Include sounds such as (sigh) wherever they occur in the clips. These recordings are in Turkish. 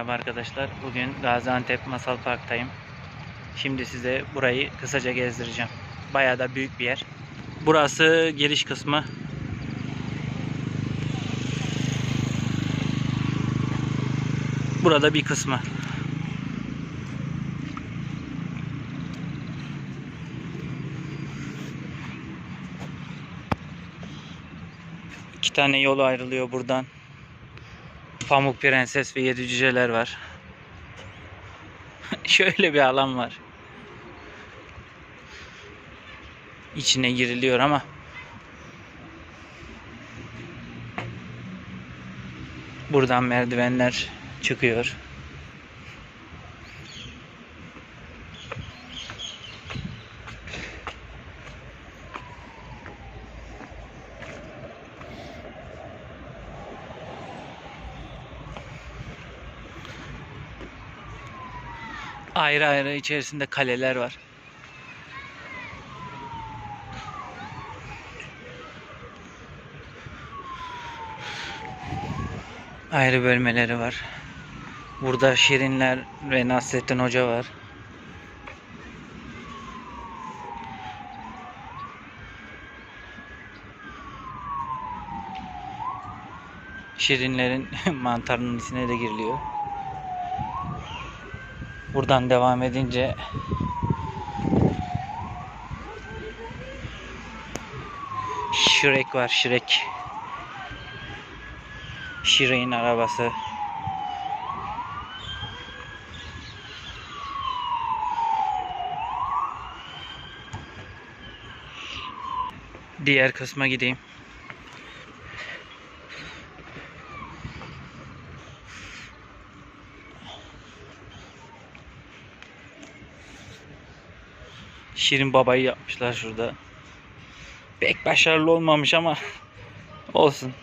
Merhaba arkadaşlar. Bugün Gaziantep Masal Park'tayım. Şimdi size burayı kısaca gezdireceğim. Bayağı da büyük bir yer. Burası giriş kısmı. Burada bir kısmı. İki tane yol ayrılıyor buradan. Pamuk Prenses ve Yedi Cüceler var. (laughs) Şöyle bir alan var. İçine giriliyor ama buradan merdivenler çıkıyor. Ayrı ayrı içerisinde kaleler var. Ayrı bölmeleri var. Burada Şirinler ve Nasrettin Hoca var. Şirinlerin (laughs) mantarının içine de giriliyor. Buradan devam edince Shrek var Shrek. Shrek'in arabası. Diğer kısma gideyim. Şirin babayı yapmışlar şurada. Pek başarılı olmamış ama olsun.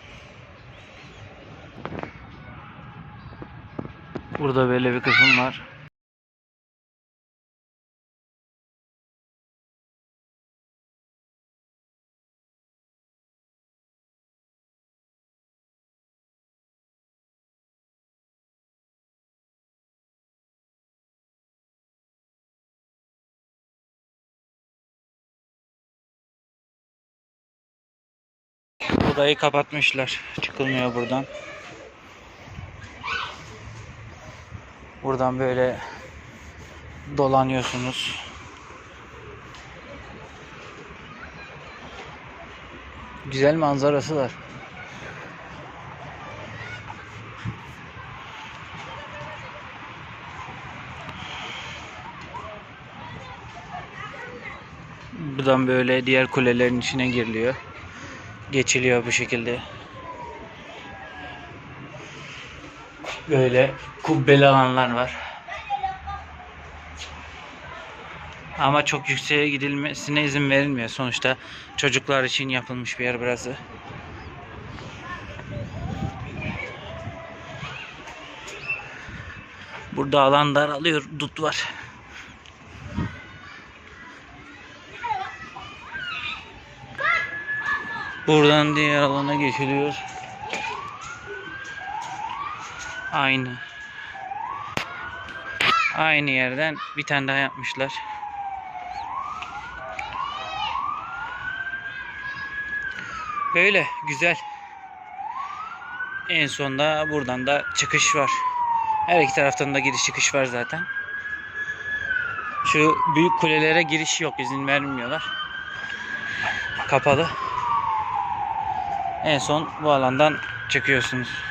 Burada böyle bir kısım var. Burayı kapatmışlar. Çıkılmıyor buradan. Buradan böyle dolanıyorsunuz. Güzel manzarası var. Buradan böyle diğer kulelerin içine giriliyor. Geçiliyor bu şekilde. Böyle kubbeli alanlar var. Ama çok yükseğe gidilmesine izin verilmiyor. Sonuçta çocuklar için yapılmış bir yer burası. Burada alan daralıyor. Dut var. Buradan diğer alana geçiliyor. Aynı. Aynı yerden bir tane daha yapmışlar. Böyle güzel. En sonda buradan da çıkış var. Her iki taraftan da giriş çıkış var zaten. Şu büyük kulelere giriş yok. izin vermiyorlar. Kapalı. En son bu alandan çıkıyorsunuz.